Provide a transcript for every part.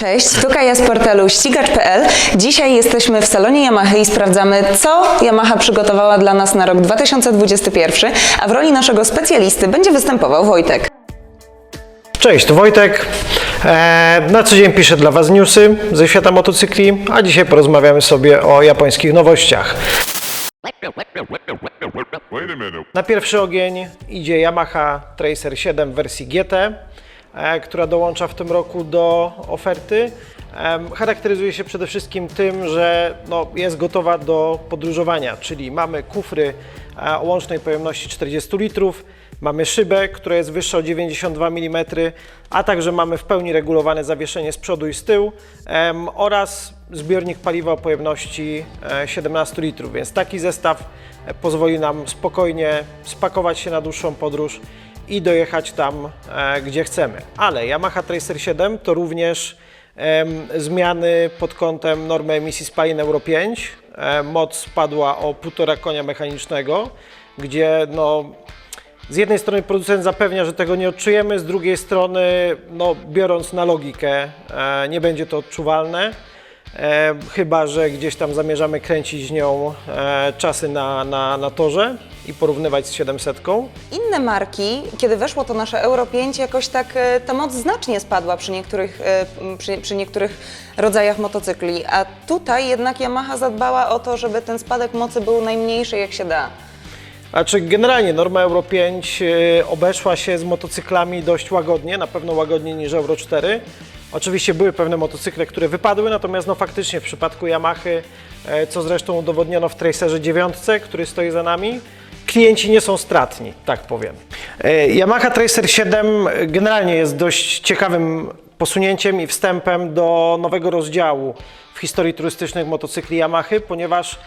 Cześć, tu Kaja z portalu ścigacz.pl. Dzisiaj jesteśmy w salonie Yamaha i sprawdzamy, co Yamaha przygotowała dla nas na rok 2021, a w roli naszego specjalisty będzie występował Wojtek. Cześć, to Wojtek. E, Na co dzień piszę dla Was newsy ze świata motocykli, a dzisiaj porozmawiamy sobie o japońskich nowościach. Na pierwszy ogień idzie Yamaha Tracer 7 w wersji GT, która dołącza w tym roku do oferty. Charakteryzuje się przede wszystkim tym, że no, jest gotowa do podróżowania, czyli mamy kufry e, o łącznej pojemności 40 litrów, mamy szybę, która jest wyższa o 92 mm, a także mamy w pełni regulowane zawieszenie z przodu i z tyłu oraz zbiornik paliwa o pojemności e, 17 litrów, więc taki zestaw e, pozwoli nam spokojnie spakować się na dłuższą podróż i dojechać tam, e, gdzie chcemy. Ale Yamaha Tracer 7 to również zmiany pod kątem normy emisji spalin Euro 5. E, moc spadła o 1,5 konia mechanicznego, gdzie no, z jednej strony producent zapewnia, że tego nie odczujemy, z drugiej strony, no, biorąc na logikę, e, nie będzie to odczuwalne. E, chyba, że gdzieś tam zamierzamy kręcić nią e, czasy na, na, na torze i porównywać z 700. Inne marki, kiedy weszło to nasze Euro 5, jakoś tak e, ta moc znacznie spadła przy niektórych, e, m, przy, przy niektórych rodzajach motocykli, a tutaj jednak Yamaha zadbała o to, żeby ten spadek mocy był najmniejszy jak się da. Znaczy generalnie norma Euro 5 e, obeszła się z motocyklami dość łagodnie, na pewno łagodniej niż Euro 4. Oczywiście były pewne motocykle, które wypadły, natomiast no faktycznie w przypadku Yamahy, e, co zresztą udowodniono w Tracerze 9, który stoi za nami, klienci nie są stratni, tak powiem. E, Yamaha Tracer 7 generalnie jest dość ciekawym posunięciem i wstępem do nowego rozdziału w historii turystycznych motocykli Yamahy, ponieważ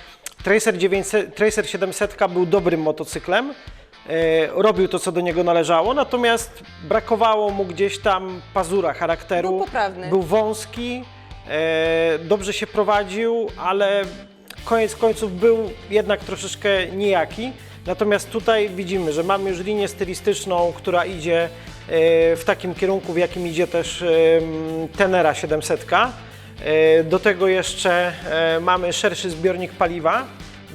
Tracer, 900, Tracer 700 był dobrym motocyklem, robił to, co do niego należało, natomiast brakowało mu gdzieś tam pazura charakteru. Był poprawny. Był wąski, e, dobrze się prowadził, ale koniec końców był jednak troszeczkę nijaki. Natomiast tutaj widzimy, że mamy już linię stylistyczną, która idzie e, w takim kierunku, w jakim idzie też Tenera 700. E, Do tego jeszcze e, mamy szerszy zbiornik paliwa,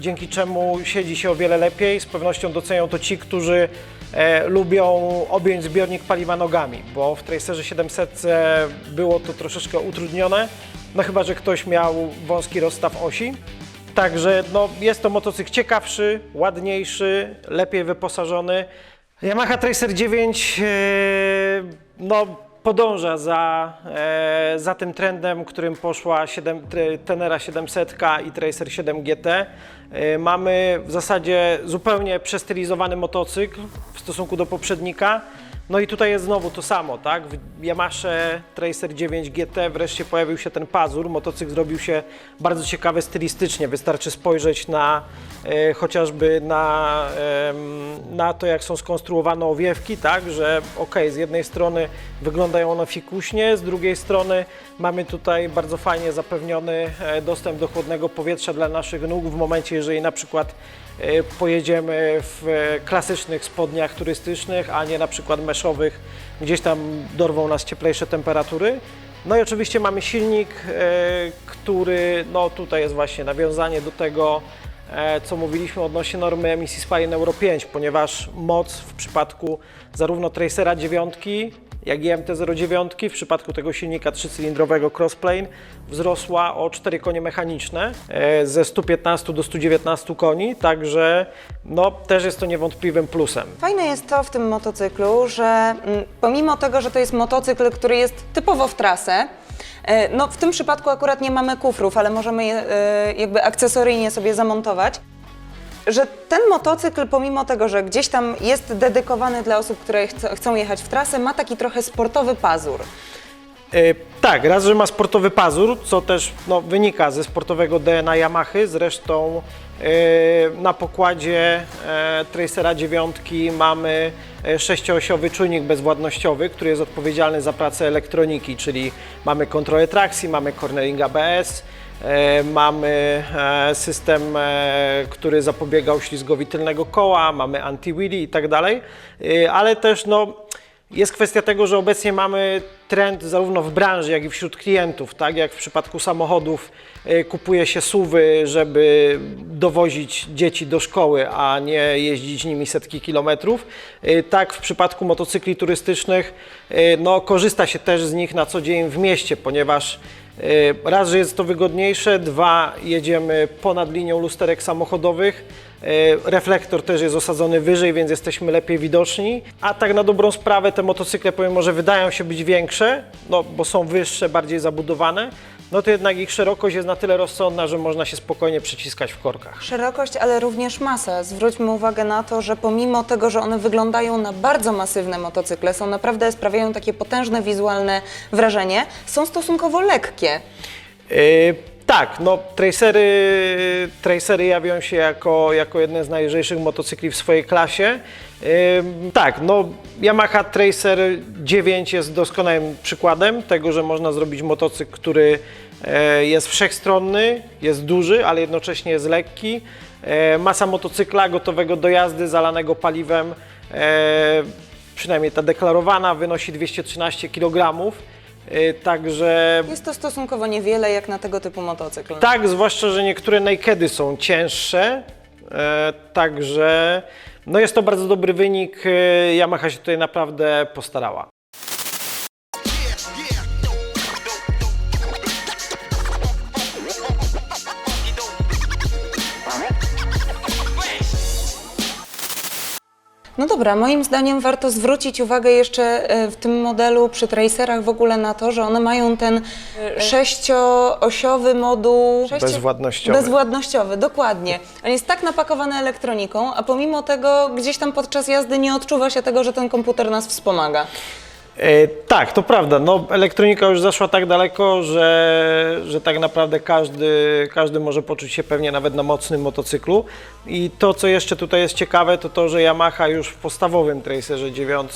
dzięki czemu siedzi się o wiele lepiej. Z pewnością docenią to ci, którzy e, lubią objąć zbiornik paliwa nogami, bo w Tracerze 700 było to troszeczkę utrudnione, no chyba, że ktoś miał wąski rozstaw osi. Także no, jest to motocykl ciekawszy, ładniejszy, lepiej wyposażony. Yamaha Tracer 9 e, no, podąża za, e, za tym trendem, którym poszła 7, tre- Tenera 700 i Tracer 7 GT. E, mamy w zasadzie zupełnie przestylizowany motocykl w stosunku do poprzednika. No i tutaj jest znowu to samo, tak? W Yamasze Tracer 9 GT wreszcie pojawił się ten pazur. Motocykl zrobił się bardzo ciekawy stylistycznie. Wystarczy spojrzeć na e, chociażby na, em, na to, jak są skonstruowane owiewki, tak? Że ok, z jednej strony wyglądają one fikuśnie, z drugiej strony mamy tutaj bardzo fajnie zapewniony e, dostęp do chłodnego powietrza dla naszych nóg w momencie, jeżeli na przykład e, pojedziemy w e, klasycznych spodniach turystycznych, a nie na przykład meszowych, gdzieś tam dorwą nas cieplejsze temperatury. No i oczywiście mamy silnik, e, który, no tutaj jest właśnie nawiązanie do tego, e, co mówiliśmy odnośnie normy emisji spalin Euro 5, ponieważ moc w przypadku zarówno Tracera 9, jak i MT-09 w przypadku tego silnika trzycylindrowego Crossplane wzrosła o 4 konie mechaniczne e, ze 115 do 119 koni, także no, też jest to niewątpliwym plusem. Fajne jest to w tym motocyklu, że mm, pomimo tego, że to jest motocykl, który jest typowo w trasę, e, no w tym przypadku akurat nie mamy kufrów, ale możemy je e, jakby akcesoryjnie sobie zamontować, że ten motocykl pomimo tego, że gdzieś tam jest dedykowany dla osób, które chc- chcą jechać w trasę, ma taki trochę sportowy pazur. E, Tak, raz, że ma sportowy pazur, co też no, wynika ze sportowego DNA Yamahy. Zresztą e, na pokładzie e, Tracera 9 mamy e, sześcioosiowy czujnik bezwładnościowy, który jest odpowiedzialny za pracę elektroniki, czyli mamy kontrolę trakcji, mamy cornering ABS, mamy e, system, e, który zapobiega uślizgowi tylnego koła, mamy anti-wheelie i tak dalej, E, ale też no, Jest kwestia tego, że obecnie mamy trend zarówno w branży, jak i wśród klientów. Tak jak w przypadku samochodów kupuje się suwy, żeby dowozić dzieci do szkoły, a nie jeździć nimi setki kilometrów. Tak w przypadku motocykli turystycznych no, korzysta się też z nich na co dzień w mieście, ponieważ raz, że jest to wygodniejsze, dwa, jedziemy ponad linią lusterek samochodowych. E, Reflektor też jest osadzony wyżej, więc jesteśmy lepiej widoczni. A tak na dobrą sprawę te motocykle, pomimo że wydają się być większe, no bo są wyższe, bardziej zabudowane, no to jednak ich szerokość jest na tyle rozsądna, że można się spokojnie przyciskać w korkach. Szerokość, ale również masę. Zwróćmy uwagę na to, że pomimo tego, że one wyglądają na bardzo masywne motocykle, są naprawdę, sprawiają takie potężne wizualne wrażenie, są stosunkowo lekkie. E, tak, no tracery, tracery jawią się jako, jako jedne z najlżejszych motocykli w swojej klasie. E, tak, no Yamaha Tracer 9 jest doskonałym przykładem tego, że można zrobić motocykl, który e, jest wszechstronny, jest duży, ale jednocześnie jest lekki. E, masa motocykla gotowego do jazdy, zalanego paliwem, e, przynajmniej ta deklarowana, wynosi 213 kg. E, Także Jest to stosunkowo niewiele jak na tego typu motocykl. tak, zwłaszcza, że niektóre nakedy są cięższe, e, także no jest to bardzo dobry wynik. E, Yamaha się tutaj naprawdę postarała. No dobra, moim zdaniem warto zwrócić uwagę jeszcze e, w tym modelu przy tracerach w ogóle na to, że one mają ten e, sześcioosiowy moduł. sześcio- Bezwładnościowy. Bezwładnościowy, dokładnie. On jest tak napakowany elektroniką, a pomimo tego gdzieś tam podczas jazdy nie odczuwa się tego, że ten komputer nas wspomaga. E, tak, to prawda. No, elektronika już zaszła tak daleko, że, że tak naprawdę każdy, każdy może poczuć się pewnie nawet na mocnym motocyklu. I to, co jeszcze tutaj jest ciekawe, to to, że Yamaha już w podstawowym Tracerze 9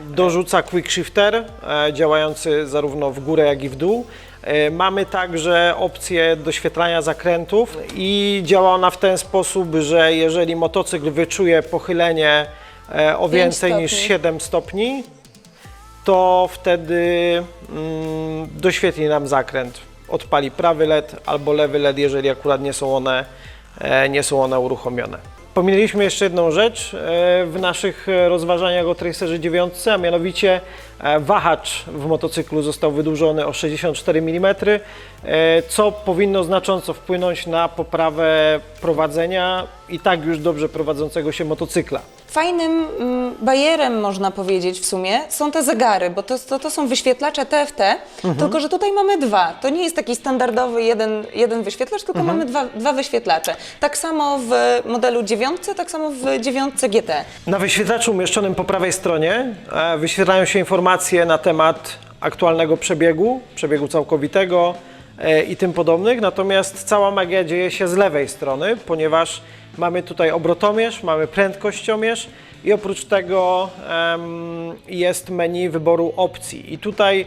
dorzuca quick shifter, e, działający zarówno w górę, jak i w dół. E, Mamy także opcję doświetlania zakrętów i działa ona w ten sposób, że jeżeli motocykl wyczuje pochylenie o więcej niż stopni. 7 stopni, to wtedy mm, doświetli nam zakręt. Odpali prawy LED albo lewy LED, jeżeli akurat nie są one, e, nie są one uruchomione. Pominęliśmy jeszcze jedną rzecz e, w naszych e, rozważaniach o Tracerze 9, a mianowicie e, wahacz w motocyklu został wydłużony o 64 mm, e, co powinno znacząco wpłynąć na poprawę prowadzenia i tak już dobrze prowadzącego się motocykla. Fajnym mm, bajerem, można powiedzieć w sumie, są te zegary, bo to, to, to są wyświetlacze TFT, tylko że tutaj mamy dwa. To nie jest taki standardowy jeden, jeden wyświetlacz, tylko mamy dwa, dwa wyświetlacze. Tak samo w modelu 9, tak samo w 9 GT. Na wyświetlaczu umieszczonym po prawej stronie e, wyświetlają się informacje na temat aktualnego przebiegu, przebiegu całkowitego i tym podobnych, natomiast cała magia dzieje się z lewej strony, ponieważ mamy tutaj obrotomierz, mamy prędkościomierz i oprócz tego jest menu wyboru opcji. I tutaj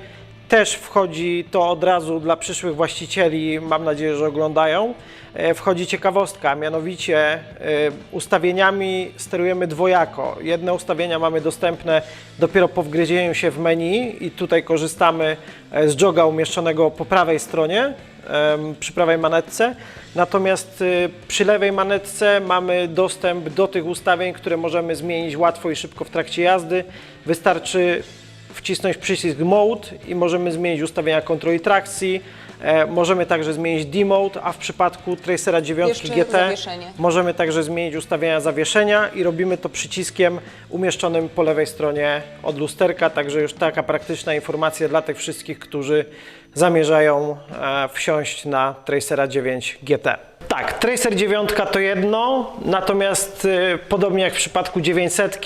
też wchodzi to od razu dla przyszłych właścicieli, mam nadzieję, że oglądają. E, Wchodzi ciekawostka, mianowicie e, ustawieniami sterujemy dwojako. Jedne ustawienia mamy dostępne dopiero po wgryzieniu się w menu i tutaj korzystamy e, z joga umieszczonego po prawej stronie przy prawej manetce. Natomiast przy lewej manetce mamy dostęp do tych ustawień, które możemy zmienić łatwo i szybko w trakcie jazdy. Wystarczy wcisnąć przycisk Mode i możemy zmienić ustawienia kontroli trakcji. E, możemy także zmienić D-Mode, a w przypadku Tracera 9 Jeszcze GT zawieszenie. możemy także zmienić ustawienia zawieszenia i robimy to przyciskiem umieszczonym po lewej stronie od lusterka, także już taka praktyczna informacja dla tych wszystkich, którzy zamierzają e, wsiąść na Tracera 9 GT. Tak, Tracer 9 to jedno, natomiast e, podobnie jak w przypadku 900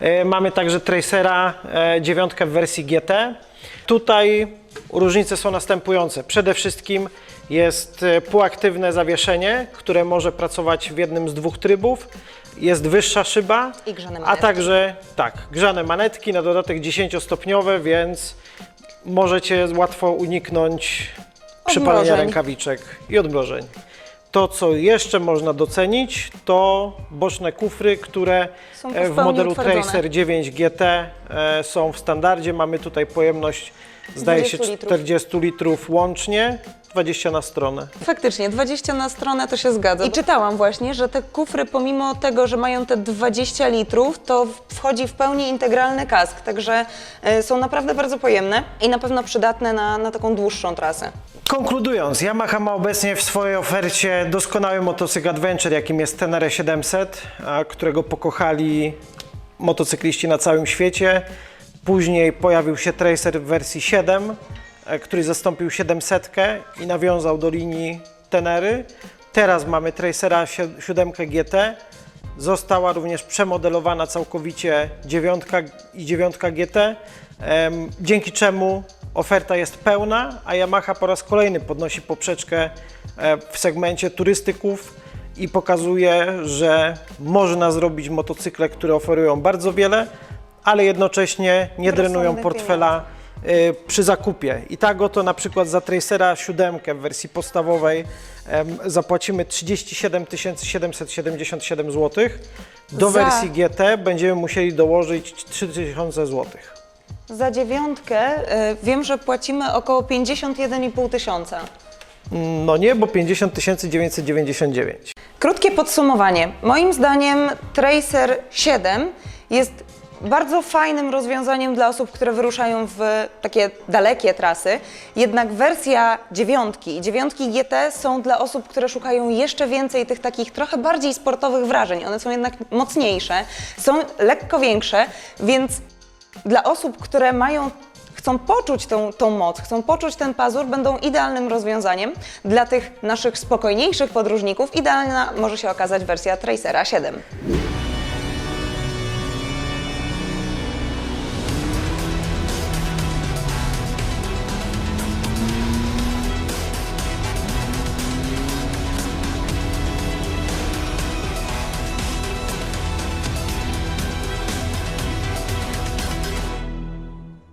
e, mamy także Tracera e, 9 w wersji GT. Tutaj różnice są następujące. Przede wszystkim jest e, półaktywne zawieszenie, które może pracować w jednym z dwóch trybów. Jest wyższa szyba, a także tak, grzane manetki, na dodatek 10-stopniowe, więc możecie łatwo uniknąć przypalenia Odmrożeń. rękawiczek i odmrożeń. To, co jeszcze można docenić, to boczne kufry, które e, w modelu utwardzone. Tracer 9 GT e, są w standardzie. Mamy tutaj pojemność, zdaje się, 20 litrów. 40 litrów łącznie, 20 na stronę. Faktycznie, 20 na stronę to się zgadza. I czytałam właśnie, że te kufry, pomimo tego, że mają te 20 litrów, to wchodzi w pełni integralny kask, także e, są naprawdę bardzo pojemne i na pewno przydatne na, na taką dłuższą trasę. Konkludując, Yamaha ma obecnie w swojej ofercie doskonały motocykl adventure, jakim jest Tenere 700, a, którego pokochali motocykliści na całym świecie. Później pojawił się Tracer w wersji 7, e, który zastąpił 700 i nawiązał do linii Tenery. Teraz mamy Tracera 7 GT. Została również przemodelowana całkowicie 9 i 9 GT, dzięki czemu oferta jest pełna, a Yamaha po raz kolejny podnosi poprzeczkę e, w segmencie turystyków i pokazuje, że można zrobić motocykle, które oferują bardzo wiele, ale jednocześnie nie drenują portfela y, przy zakupie. I tak oto na przykład za Tracera 7 w wersji podstawowej em, zapłacimy 37 777 zł. Do Za- wersji GT będziemy musieli dołożyć 3000 zł. Za dziewiątkę e, wiem, że płacimy około 51,5 tysiąca. No nie, bo 50 999. Krótkie podsumowanie. Moim zdaniem Tracer 7 jest bardzo fajnym rozwiązaniem dla osób, które wyruszają w takie dalekie trasy. Jednak wersja dziewiątki i dziewiątki GT są dla osób, które szukają jeszcze więcej tych takich trochę bardziej sportowych wrażeń. One są jednak mocniejsze, są lekko większe, więc dla osób, które mają chcą poczuć tą, tą moc, chcą poczuć ten pazur, będą idealnym rozwiązaniem. Dla tych naszych spokojniejszych podróżników idealna może się okazać wersja Tracera 7.